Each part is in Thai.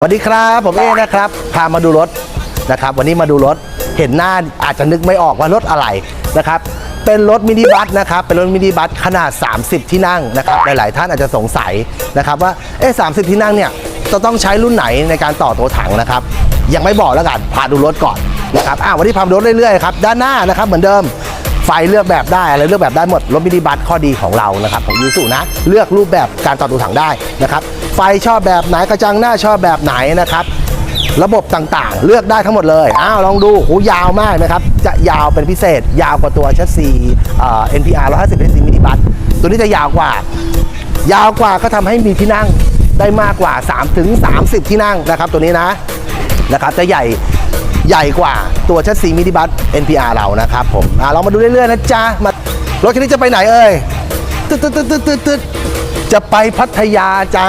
สวัสดีครับผมเอนะครับ พามาดูรถนะครับ วันนี้มาดูรถเห็นหน้าอาจจะนึกไม่ออกว่ารถอะไรนะครับ เป็นรถมินิบัสนะครับ เป็นรถมินิบัสขนาด 30 ที่นั่งนะครับ หลาย ๆ ท่านอาจจะสงสัยนะครับ ว่าเอ๊ะ30ที่นั่งเนี่ยจะต้องใช้รุ่นไหนในการต่อตัวถังนะครับ ยังไม่บอกแล้วกันพาดูรถก่อนนะครับอ่าวันนี้พาดูรถเรื่อย ๆ ครับ ด้านหน้านะครับเหมือนเดิมไฟเลือกแบบได้อะไรเลือกแบบได้หมดรถมินิบัสข้อดีของเรานะครับของยูสุนะเลือกรูปแบบการต่อตัวถังได้นะครับ ไฟชอบแบบไหนกระจังหน้าชอบแบบไหนนะครับ ระบบต่างๆ เลือกได้ทั้งหมดเลยอ้าวลองดูโหยาวมากนะครับ จะยาวเป็นพิเศษ ยาวกว่าตัวชัสซีเอ่อ NPR 150 SC มินิบัสตัวนี้จะยาวกว่า ยาวกว่าก็ทำให้มีที่นั่งได้มากกว่า 3 ถึง 30 ที่นั่งนะครับตัวนี้นะนะครับจะใหญ่ใหญ่กว่าตัวชัสซีมินิบัส NPR เรานะครับผมอะลองมาดูเรื่อยๆนะจ๊ะมารถคันนี้จะไปไหนเอ่ย ตึ๊ดตึ๊ดตึ๊ดตึ๊ดตึ๊ดตึ๊ดจะไปพัทยาจ้า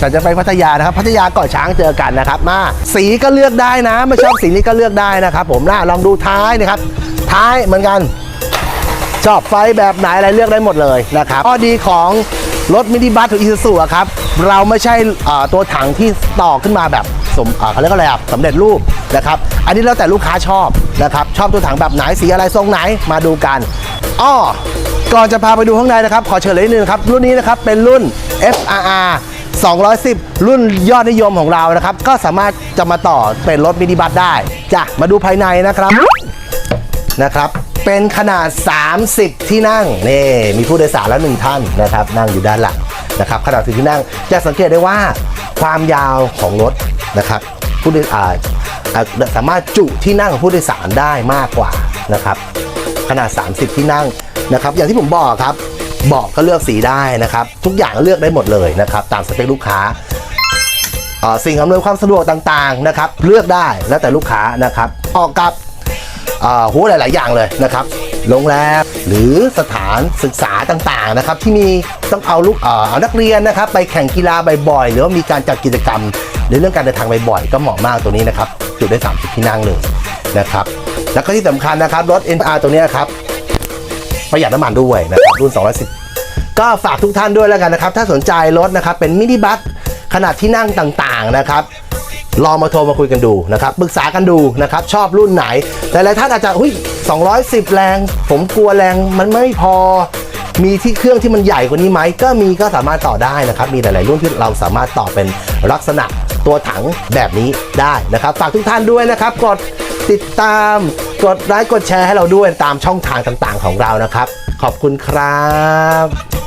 ฉันจะไปพัทยานะครับ พัทยาเกาะช้างเจอกันนะครับ มา สีก็เลือกได้นะ ไม่ชอบสีนี้ก็เลือกได้นะครับ ผมนะลองดูท้ายนะครับ ท้ายเหมือนกัน ชอบไฟแบบไหนอะไรเลือกได้หมดเลยนะครับข้อดีของรถมินิบัสหรืออีซูซูครับ เราไม่ใช่อ่อตัวถังที่ต่อขึ้นมาแบบสมเอ่อเขาเรียกว่าอะไรอะสำเร็จรูปนะครับ อันนี้แล้วแต่ลูกค้าชอบนะครับ ชอบตัวถังแบบไหนสีอะไรทรงไหนมาดูกันอ้อ ก่อนจะพาไปดูข้างในนะครับ ขอเชิญเลยนิดนึงครับ รุ่นนี้นะครับเป็นรุ่น FRR 210 รุ่นยอดนิยมของเรานะครับ ก็สามารถจะมาต่อเป็นรถมินิบัสได้จ้ะมาดูภายในนะครับนะครับ เป็นขนาด 30 ที่นั่งนี่มีผู้โดยสารแล้วหนึ่งท่านนะครับ นั่งอยู่ด้านหลังนะครับขนาด10ที่นั่งจะสังเกตได้ว่าความยาวของรถนะครับผู้โดยสารสามารถจุที่นั่งของผู้โดยสารได้มากกว่านะครับ ขนาด 30 ที่นั่ง นะครับอย่างที่ผมบอกครับบาะก็เลือกสีได้นะครับ ทุกอย่างเลือกได้หมดเลยนะครับ ตามสเปคลูกค้าสิ่งอำนวยความสะดวกต่างๆนะครับ เลือกได้แล้วแต่ลูกค้านะครับ ออกกับเอ่อหูหลาย ๆ อย่างเลยนะครับโรงแรมหรือสถานศึกษาต่างๆนะครับ ที่มีต้องเอาลูกเอานักเรียนนะครับ ไปแข่งกีฬาบ่อยๆหรือว่ามีการจัดกิจกรรมในเรื่องการเดินทางบ่อยๆก็เหมาะมากตัวนี้นะครับจุดได้ 30 ที่นั่งเลยนะครับ แล้วก็ที่สำคัญนะครับรถ NR ตัวนี้ครับ ประหยัดน้ำมันด้วยนะครับรุ่น 210 ก็ฝากทุกท่านด้วยแล้วกันนะครับ ถ้าสนใจรถนะครับเป็นมินิบัสขนาดที่นั่งต่างๆนะครับลองมาโทรมาคุยกันดูนะครับปรึกษากันดูนะครับ ชอบรุ่นไหนแต่หลายท่านอาจจะหุ้ย210 แรง ผมกลัวแรงมันไม่พอ มีที่เครื่องที่มันใหญ่กว่านี้ไหม ก็มีก็สามารถต่อได้นะครับ มีหลาย ๆ รุ่นที่เราสามารถต่อเป็นลักษณะตัวถังแบบนี้ได้นะครับ ฝากทุกท่านด้วยนะครับ กด ติดตาม กดไลค์กดแชร์ให้เราด้วยตามช่องทางต่างๆของเรานะครับ ขอบคุณครับ